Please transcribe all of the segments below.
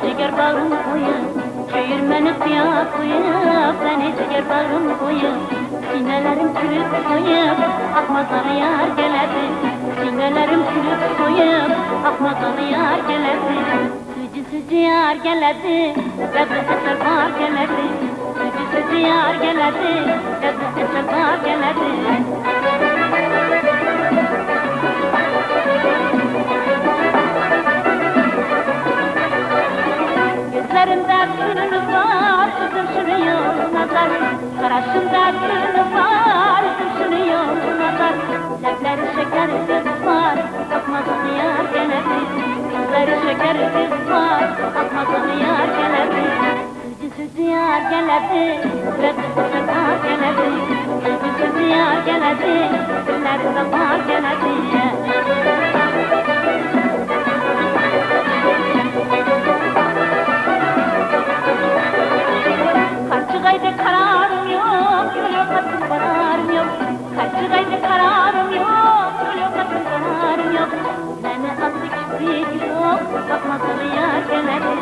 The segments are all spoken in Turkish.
ciğer bağrım koyup Çevirmeni kıya koyup Beni ciğer bağrım koyup Sinelerim külüp koyup Akmazanı yar geledi Sinelerim külüp koyup Akmazanı yar geledi Sıcı sıcı yar geledi Rabbi eser var geledi Sıcı sıcı yar geledi Rabbi eser var geledi Gözlerimde gülüm var, üzüm sürüyor nazar. Karşımda gülüm var, üzüm sürüyor nazar. Lepleri şeker kız var, akmazını yar geledi Gözleri şeker kız var, akmazını yar geledi Sütü sütü yar geledi, sütü var geledi Sütü sütü yar geledi, günlerinde var geledi sana yar geledi.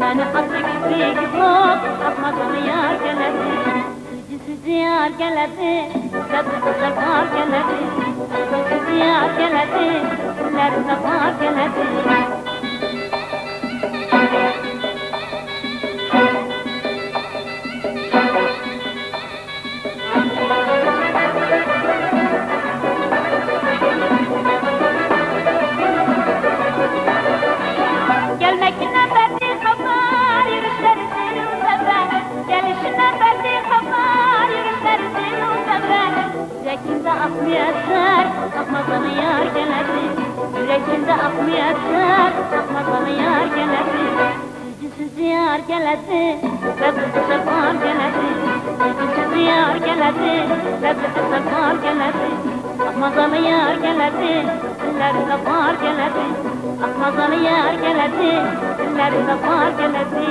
Beni attı yok, bakma sana yar geledi. Sıcı sıcı yar geledi, sıcı sıcı var geledi. Sıcı sıcı yar geledi, günlerinde var geledi. Yüreğimde akmayacak, akmazanı yar geledi. Yüreğimde akmayacak, akmazanı yar geledi. Süzü süzü yar geledi, Rabbi sefer geledi. Süzü süzü yar geledi, Rabbi sefer geledi. Akmazanı yar geledi, dillerinde var geledi. Akmazanı yar geledi, dillerinde var geledi.